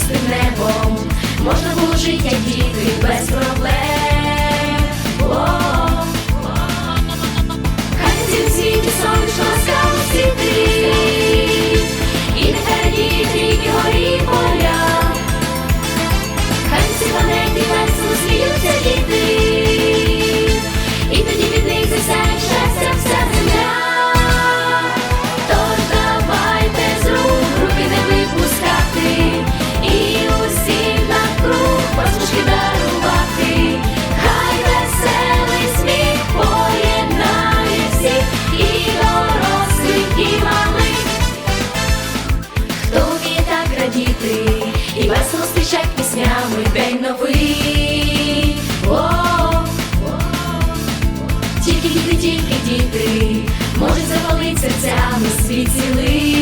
чистим небом, можна було життя діти без проблем. серцями світіли.